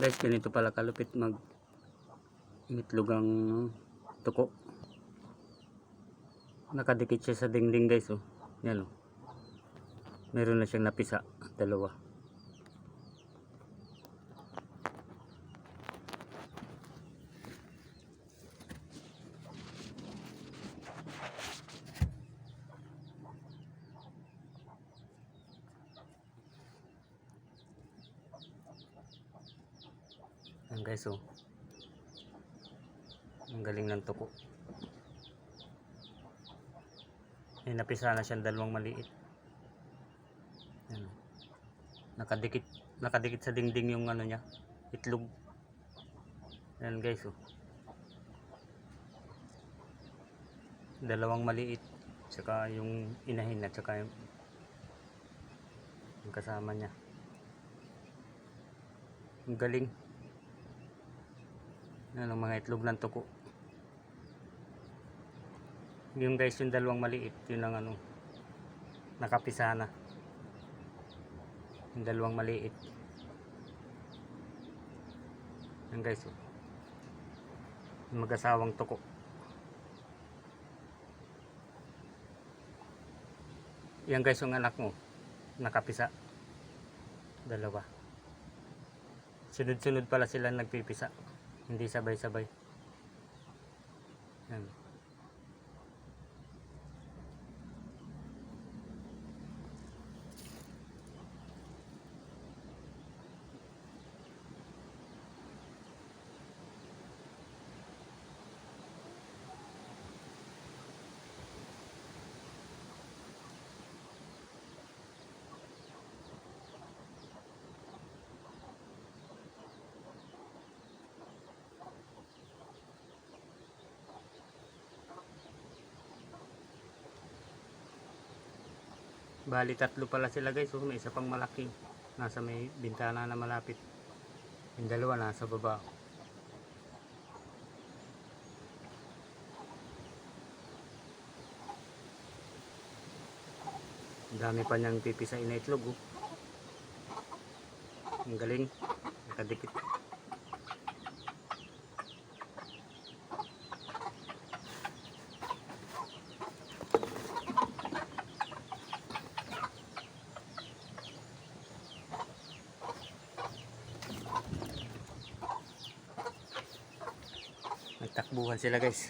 Guys, ganito pala kalupit mag itlog ang tuko. Nakadikit siya sa dingding guys oh. Yan oh. Meron na siyang napisa, dalawa. Guys oh. Ang galing ng tuko. May napisa na siyang dalawang maliit. Yan. oh. Nakadikit, nakadikit sa dingding yung ano niya, itlog. Yan guys oh. Dalawang maliit, tsaka yung inahin at tsaka yung, yung kasama niya. Ang galing. Yan ang mga itlog ng tuko. Yung guys, yung dalawang maliit, yun ang ano, nakapisa na. Yung dalawang maliit. Yan guys, oh. Mag-asawang tuko. Yan guys, yung anak mo, nakapisa. Dalawa. Sunod-sunod pala sila nagpipisa. Hindi sabay-sabay. Bali tatlo pala sila guys. Oh, may isa pang malaki. Nasa may bintana na malapit. Yung dalawa nasa baba. Dami pa niyang pipisain na itlog. Oh. Ang galing. Nakadikit. Nagtakbuhan sila guys.